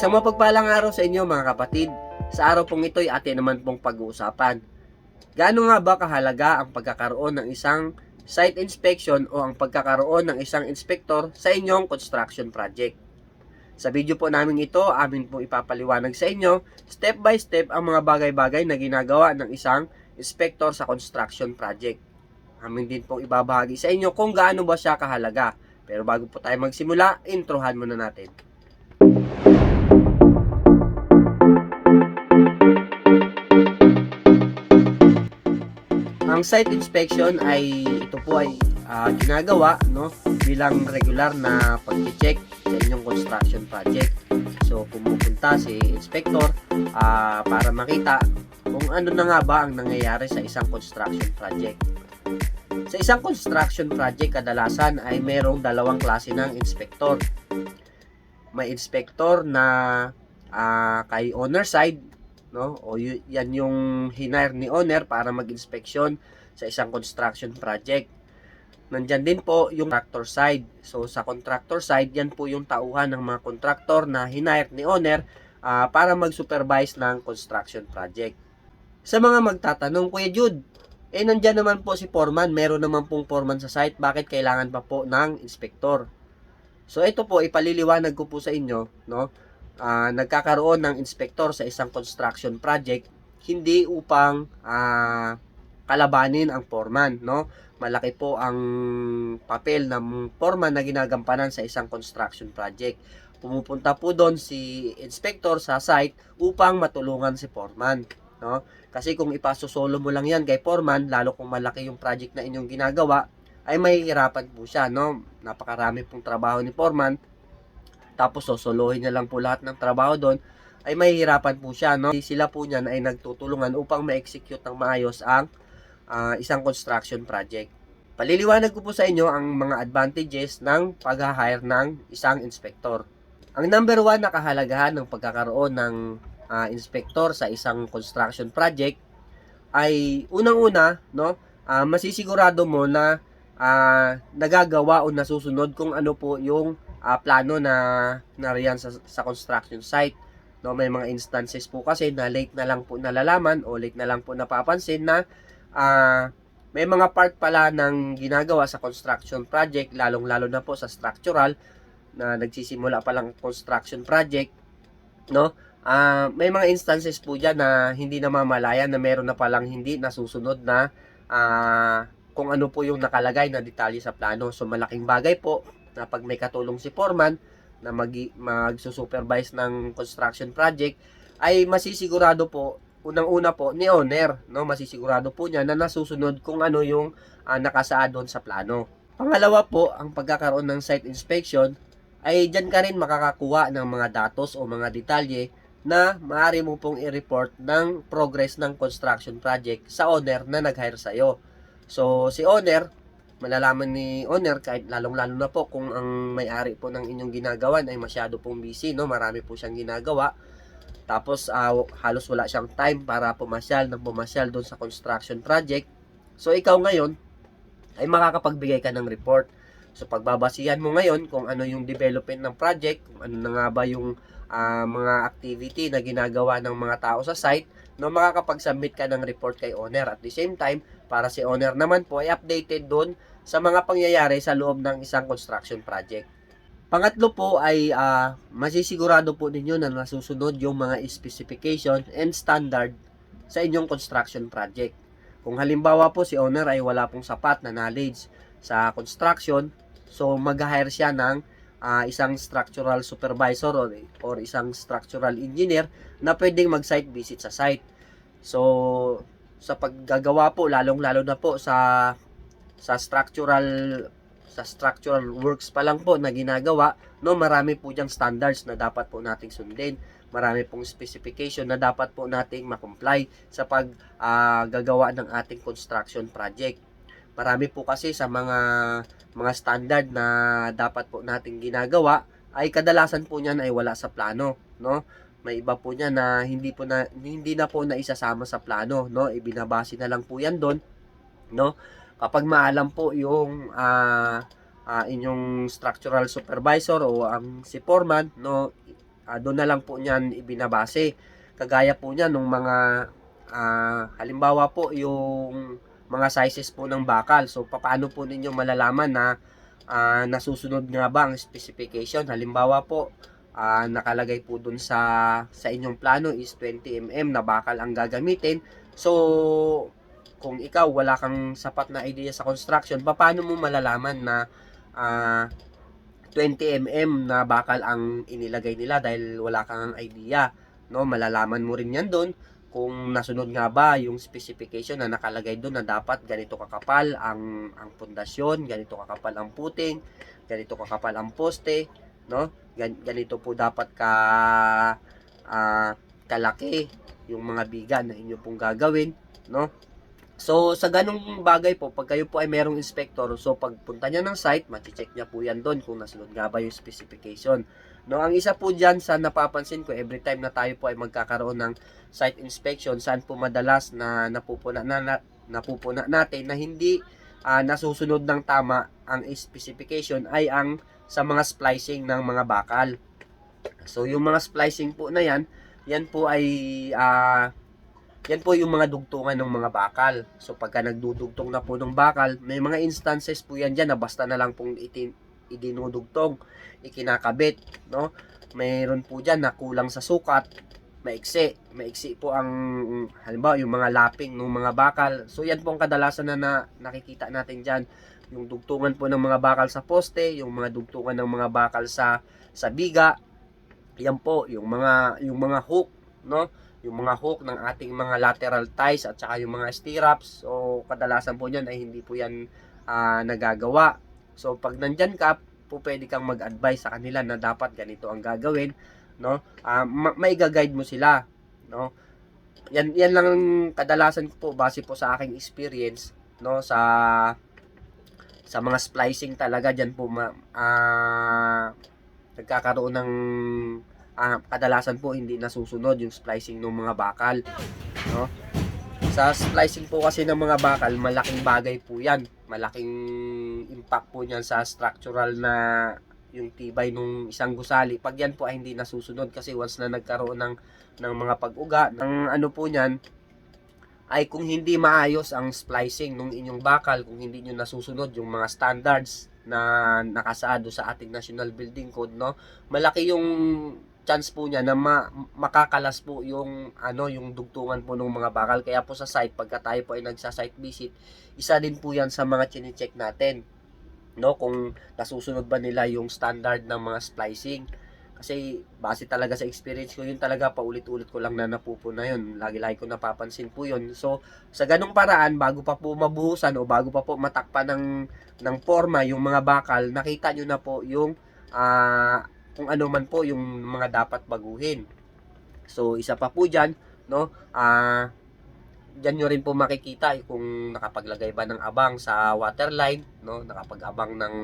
Isang mapagpalang araw sa inyo mga kapatid. Sa araw pong ito ay atin naman pong pag-uusapan. Gaano nga ba kahalaga ang pagkakaroon ng isang site inspection o ang pagkakaroon ng isang inspektor sa inyong construction project? Sa video po namin ito, amin po ipapaliwanag sa inyo step by step ang mga bagay-bagay na ginagawa ng isang inspektor sa construction project. Amin din pong ibabahagi sa inyo kung gaano ba siya kahalaga. Pero bago po tayo magsimula, introhan muna natin. Ang site inspection ay ito po ay ah, ginagawa no bilang regular na pag-check sa inyong construction project. So pumupunta si inspector ah, para makita kung ano na nga ba ang nangyayari sa isang construction project. Sa isang construction project kadalasan ay mayroong dalawang klase ng inspector. May inspector na ah, kay owner side no? O yan yung hinire ni owner para mag-inspeksyon sa isang construction project. Nandyan din po yung contractor side. So sa contractor side, yan po yung tauhan ng mga contractor na hinire ni owner ah, para mag-supervise ng construction project. Sa mga magtatanong, Kuya Jude, eh nandyan naman po si foreman, meron naman pong foreman sa site, bakit kailangan pa po ng inspektor? So ito po, ipaliliwanag ko po sa inyo, no? Ah, nagkakaroon ng inspektor sa isang construction project hindi upang ah, kalabanin ang foreman no? Malaki po ang papel ng foreman na ginagampanan sa isang construction project. Pumupunta po doon si inspector sa site upang matulungan si foreman no? Kasi kung ipasosolo mo lang yan kay foreman lalo kung malaki yung project na inyong ginagawa ay mahihirapan po siya no? Napakarami pong trabaho ni foreman tapos sosolohin niya lang po lahat ng trabaho doon, ay mahihirapan po siya. No? Sila po niyan ay nagtutulungan upang ma-execute ng maayos ang ah, isang construction project. Paliliwanag ko po sa inyo ang mga advantages ng pag-hire ng isang inspector. Ang number one na kahalagahan ng pagkakaroon ng ah, inspector sa isang construction project ay unang-una, no, ah, masisigurado mo na ah, nagagawa o nasusunod kung ano po yung ah, plano na nariyan sa, sa construction site. No, may mga instances po kasi na late na lang po nalalaman o late na lang po napapansin na ah, may mga part pala ng ginagawa sa construction project, lalong-lalo na po sa structural na nagsisimula pa lang construction project, no? Ah, may mga instances po diyan na hindi namamalayan na meron na palang hindi nasusunod na ah, kung ano po yung nakalagay na detalye sa plano. So malaking bagay po na pag may katulong si foreman na mag magsusupervise ng construction project ay masisigurado po unang-una po ni owner no masisigurado po niya na nasusunod kung ano yung ah, nakasaad doon sa plano. Pangalawa po, ang pagkakaroon ng site inspection ay diyan ka rin makakakuha ng mga datos o mga detalye na maaari mo pong i-report ng progress ng construction project sa owner na nag-hire sa iyo. So si owner malalaman ni owner kahit lalong-lalo na po kung ang may-ari po ng inyong ginagawa ay masyado pong busy, no? Marami po siyang ginagawa. Tapos ah, halos wala siyang time para pumasyal ng pumasyal doon sa construction project. So ikaw ngayon ay makakapagbigay ka ng report. So pagbabasihan mo ngayon kung ano yung development ng project, kung ano na nga ba yung ah, mga activity na ginagawa ng mga tao sa site, no makakapag-submit ka ng report kay owner at the same time para si owner naman po ay updated doon sa mga pangyayari sa loob ng isang construction project. Pangatlo po ay ah, masisigurado po ninyo na nasusunod yung mga specification and standard sa inyong construction project. Kung halimbawa po si owner ay wala pong sapat na knowledge sa construction, so mag-hire siya ng ah, isang structural supervisor or, or isang structural engineer na pwedeng mag-site visit sa site. So, sa paggagawa po, lalong-lalo na po sa sa structural sa structural works pa lang po na ginagawa, no, marami po diyang standards na dapat po nating sundin. Marami pong specification na dapat po nating makomply sa pag ah, gagawa ng ating construction project. Marami po kasi sa mga mga standard na dapat po nating ginagawa ay kadalasan po niyan ay wala sa plano, no? May iba po niya na hindi po na hindi na po na isasama sa plano, no? Ibinabase na lang po 'yan doon, no? Kapag maalam po yung ah, ah, inyong structural supervisor o ang si foreman, no? ah, doon na lang po niyan ibinabase. Kagaya po niyan nung mga ah, halimbawa po yung mga sizes po ng bakal. So paano po ninyo malalaman na ah, nasusunod nga ba ang specification? Halimbawa po ah, nakalagay po dun sa sa inyong plano is 20 mm na bakal ang gagamitin. So kung ikaw wala kang sapat na idea sa construction, paano mo malalaman na ah, 20 mm na bakal ang inilagay nila dahil wala kang idea, no? Malalaman mo rin 'yan doon kung nasunod nga ba yung specification na nakalagay doon na dapat ganito kakapal ang ang pundasyon, ganito kakapal ang puting, ganito kakapal ang poste, no? Gan, ganito po dapat ka ah, kalaki yung mga biga na inyo pong gagawin, no? So, sa ganung bagay po, pag kayo po ay merong inspector, so pagpunta niya ng site, check niya po yan doon kung nasunod nga ba yung specification. No, ang isa po diyan sa napapansin ko every time na tayo po ay magkakaroon ng site inspection, saan po madalas na napupuna na, na napupuna natin na hindi ah, nasusunod ng tama ang specification ay ang sa mga splicing ng mga bakal. So, yung mga splicing po na yan, yan po ay ah, yan po yung mga dugtungan ng mga bakal. So pagka nagdudugtong na po ng bakal, may mga instances po yan dyan na basta na lang pong itin, idinudugtong, ikinakabit, no? Mayroon po dyan na kulang sa sukat, maiksi. Maiksi po ang, halimbawa, yung mga lapping ng mga bakal. So yan po ang kadalasan na, na nakikita natin dyan. Yung dugtungan po ng mga bakal sa poste, yung mga dugtungan ng mga bakal sa sa biga. Yan po, yung mga yung mga hook, no? Yung mga hook ng ating mga lateral ties at saka yung mga stirrups. So, kadalasan po yan ay hindi po yan ah, nagagawa. So, pag nandyan ka, po pwede kang mag-advise sa kanila na dapat ganito ang gagawin, no? Ah, ma- may guide mo sila, no? Yan yan lang ang kadalasan ko po base po sa aking experience, no, sa sa mga splicing talaga diyan po ma, ah, nagkakaroon ng ah, kadalasan po hindi nasusunod yung splicing ng mga bakal no? Sa splicing po kasi ng mga bakal malaking bagay po yan. Malaking impact po niyan sa structural na yung tibay ng isang gusali. Pag yan po ay hindi nasusunod kasi once na nagkaroon ng ng mga pag-uga ng ano po niyan ay kung hindi maayos ang splicing ng inyong bakal kung hindi nyo nasusunod yung mga standards na nakasaado sa ating National Building Code no? Malaki yung chance po niya na ma- makakalas po yung ano yung dugtungan po ng mga bakal. Kaya po sa site pagka tayo po ay nagsa site visit isa din po yan sa mga chine-check natin no? Kung nasusunod ba nila yung standard ng mga splicing. Kasi base talaga sa experience ko yun talaga paulit-ulit ko lang na napupuna yun. Lagi-lagi ko napapansin po yun. So sa ganung paraan bago pa po mabuhusan o bago pa po matakpan ng ng forma yung mga bakal nakita nyo na po yung ah kung ano man po yung mga dapat baguhin. So, isa pa po dyan, no, ah, dyan nyo rin po makikita kung nakapaglagay ba ng abang sa waterline, no, nakapag-abang ng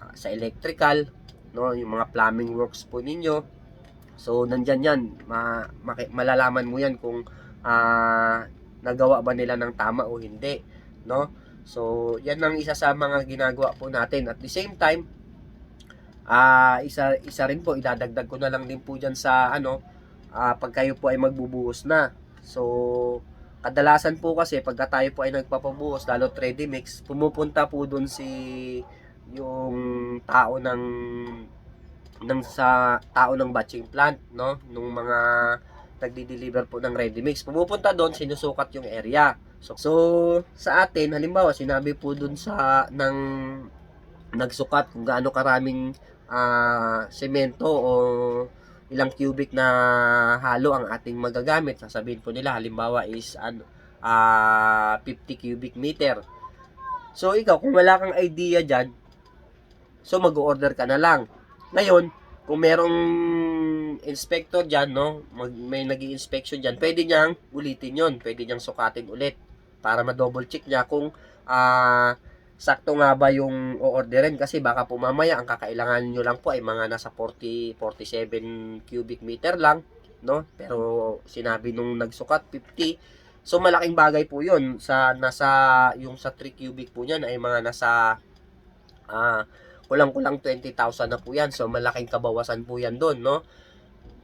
ah, sa electrical, no, yung mga plumbing works po ninyo. So, nandyan yan, ma, malalaman mo yan kung ah, nagawa ba nila ng tama o hindi, no. So, yan ang isa sa mga ginagawa po natin. At the same time, Ah, isa isa rin po idadagdag ko na lang din po diyan sa ano, ah, pag kayo po ay magbubuhos na. So, kadalasan po kasi pagka tayo po ay nagpapabuhos, lalo 3D mix, pumupunta po doon si yung tao ng ng sa tao ng batching plant, no? Nung mga nagdi-deliver po ng ready mix. Pumupunta doon, sinusukat yung area. So, so sa atin, halimbawa, sinabi po doon sa ng nagsukat kung gaano karaming ah, semento o ilang cubic na halo ang ating magagamit. Sasabihin po nila halimbawa is ano ah 50 cubic meter. So ikaw kung wala kang idea diyan, so mag-order ka na lang. Ngayon, kung merong inspector diyan, no, mag, may nag-inspection diyan, pwede niyang ulitin 'yon, pwede niyang sukatin ulit para ma-double check niya kung ah sakto nga ba yung o-orderin? Kasi baka po mamaya ang kakailangan nyo lang po ay mga nasa 40 47 cubic meter lang no? Pero sinabi nung nagsukat 50 so malaking bagay po yun. Sa nasa yung sa 3 cubic po niyan ay mga nasa ah kulang-kulang 20,000 na po yan. So malaking kabawasan po yan doon no?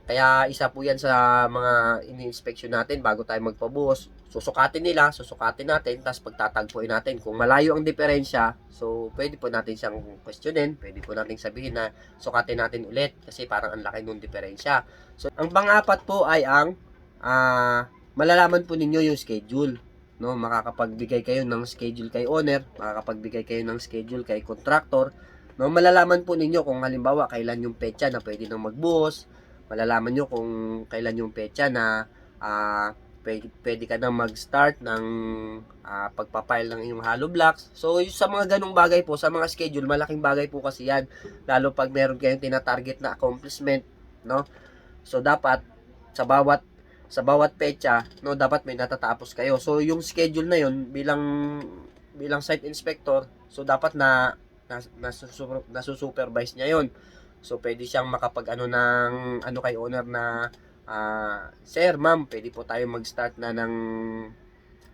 Kaya isa po yan sa mga ini-inspection natin bago tayo magpabuhos. Susukatin nila, susukatin natin, tapos pagtatagpuin natin. Kung malayo ang diferensya, so pwede po natin siyang questionin, pwede po natin sabihin na sukatin natin ulit kasi parang ang laki ng diferensya. So, ang pang-apat po ay ang ah, malalaman po ninyo yung schedule. No, makakapagbigay kayo ng schedule kay owner, makakapagbigay kayo ng schedule kay contractor. No, malalaman po ninyo kung halimbawa kailan yung petsa na pwede nang magbuhos, malalaman nyo kung kailan yung petsa na ah, pwede, pwede ka nang mag-start ng ah, pagpapile ng iyong hollow blocks. So, yung sa mga ganong bagay po, sa mga schedule, malaking bagay po kasi yan. Lalo pag meron kayong tinatarget na accomplishment, no? So, dapat sa bawat sa bawat petsa, no, dapat may natatapos kayo. So, yung schedule na yun, bilang bilang site inspector, so dapat na nas, nasusu- nasusupervise niya yon So, pwede siyang makapag ano ng ano kay owner na ah, Sir, ma'am, pwede po tayo mag-start na ng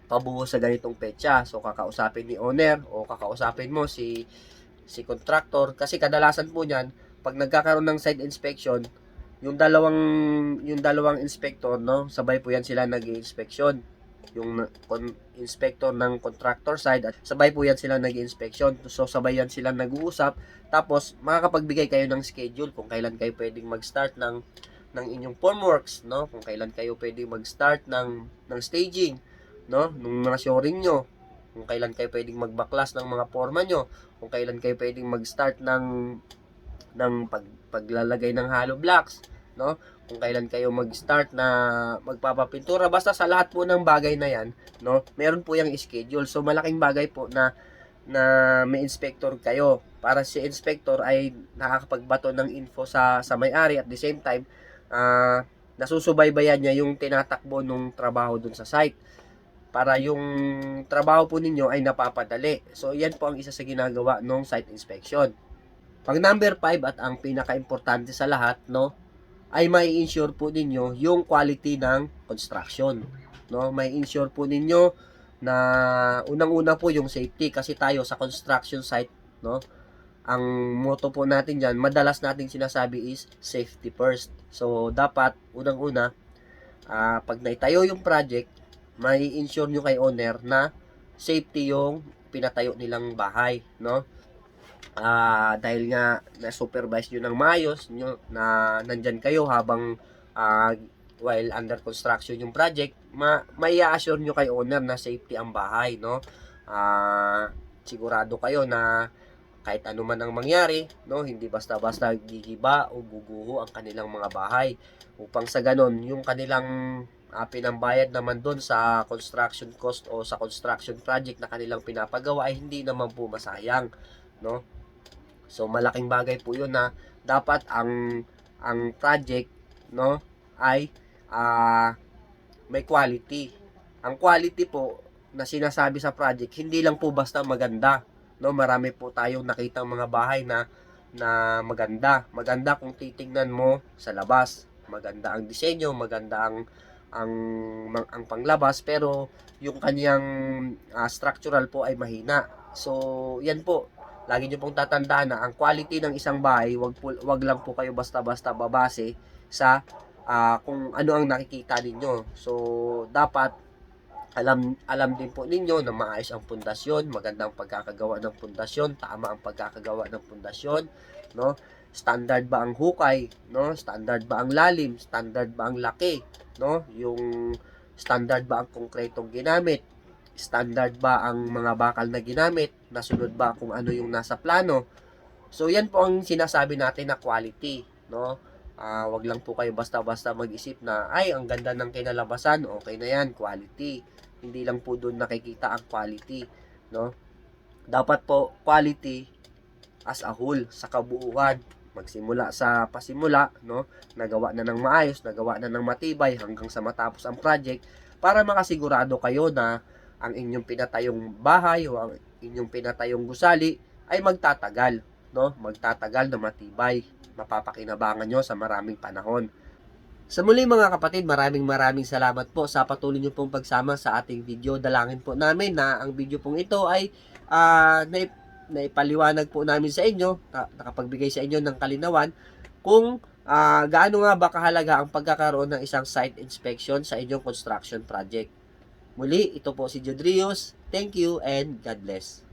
pabuhos sa ganitong petsa. So, kakausapin ni owner o kakausapin mo si si contractor. Kasi kadalasan po niyan pag nagkakaroon ng site inspection yung dalawang yung dalawang inspector no sabay po yan sila nag-inspection yung con- inspector ng contractor side at sabay po yan sila nag-inspection so sabay yan sila nag-uusap. Tapos makakapagbigay kayo ng schedule kung kailan kayo pwedeng mag-start ng ng inyong formworks no? Kung kailan kayo pwedeng mag-start ng ng staging no? Nung mga shoring nyo. Kung kailan kayo pwedeng magbaklas ng mga forma nyo. Kung kailan kayo pwedeng mag-start ng ng pag, paglalagay ng hollow blocks no? Kung kailan kayo mag-start na magpapapintura. Basta sa lahat po ng bagay na yan no? Meron po yung schedule. So malaking bagay po na na may inspector kayo. Para si inspector ay nakakapagbato ng info sa sa may-ari. At the same time ah nasusubaybayan niya yung tinatakbo nung trabaho dun sa site para yung trabaho po ninyo ay napapadali. So, yan po ang isa sa ginagawa ng site inspection. Pag number 5 at ang pinaka-importante sa lahat, no, ay may ensure po ninyo yung quality ng construction. No, may ensure po ninyo na unang-una po yung safety kasi tayo sa construction site, no, ang motto po natin diyan, madalas nating sinasabi is safety first. So, dapat unang-una ah, pag naitayo yung project, may ensure nyo kay owner na safety yung pinatayo nilang bahay, no? Ah, dahil nga na supervise nyo ng maayos nyo na nandyan kayo habang ah, while under construction yung project, ma may assure nyo kay owner na safety ang bahay, no? Ah, sigurado kayo na kahit ano man ang mangyari, no, hindi basta-basta gigiba o guguho ang kanilang mga bahay upang sa ganon yung kanilang uh, pinambayad naman doon sa construction cost o sa construction project na kanilang pinapagawa ay hindi naman po masayang, no? So malaking bagay po 'yun na dapat ang ang project, no, ay ah, may quality. Ang quality po na sinasabi sa project hindi lang po basta maganda, no? Marami po tayong nakitang mga bahay na na maganda. Maganda kung titingnan mo sa labas. Maganda ang disenyo, maganda ang ang ang, ang panglabas pero yung kanyang ah, structural po ay mahina. So, yan po. Lagi niyo pong tatandaan na ang quality ng isang bahay, wag po, wag lang po kayo basta-basta babase sa ah, kung ano ang nakikita ninyo. So, dapat alam alam din po ninyo na maayos ang pundasyon, magandang pagkakagawa ng pundasyon, tama ang pagkakagawa ng pundasyon, no? Standard ba ang hukay, no? Standard ba ang lalim, standard ba ang laki, no? Yung standard ba ang konkretong ginamit, standard ba ang mga bakal na ginamit, nasunod ba kung ano yung nasa plano. So yan po ang sinasabi natin na quality, no? Ah, wag lang po kayo basta-basta mag-isip na ay ang ganda ng kinalabasan, okay na yan, quality. Hindi lang po doon nakikita ang quality, no? Dapat po quality as a whole sa kabuuan. Magsimula sa pasimula no? Nagawa na ng maayos nagawa na ng matibay hanggang sa matapos ang project para makasigurado kayo na ang inyong pinatayong bahay o ang inyong pinatayong gusali ay magtatagal no? Magtatagal na matibay. Mapapakinabangan nyo sa maraming panahon sa muli mga kapatid, maraming maraming salamat po sa patuloy nyo pong pagsama sa ating video. Dalangin po namin na ang video pong ito ay ah, naip- naipaliwanag po namin sa inyo, na, nakapagbigay sa inyo ng kalinawan kung ah, gaano nga ba kahalaga ang pagkakaroon ng isang site inspection sa inyong construction project. Muli, ito po si Jodrios. Thank you and God bless.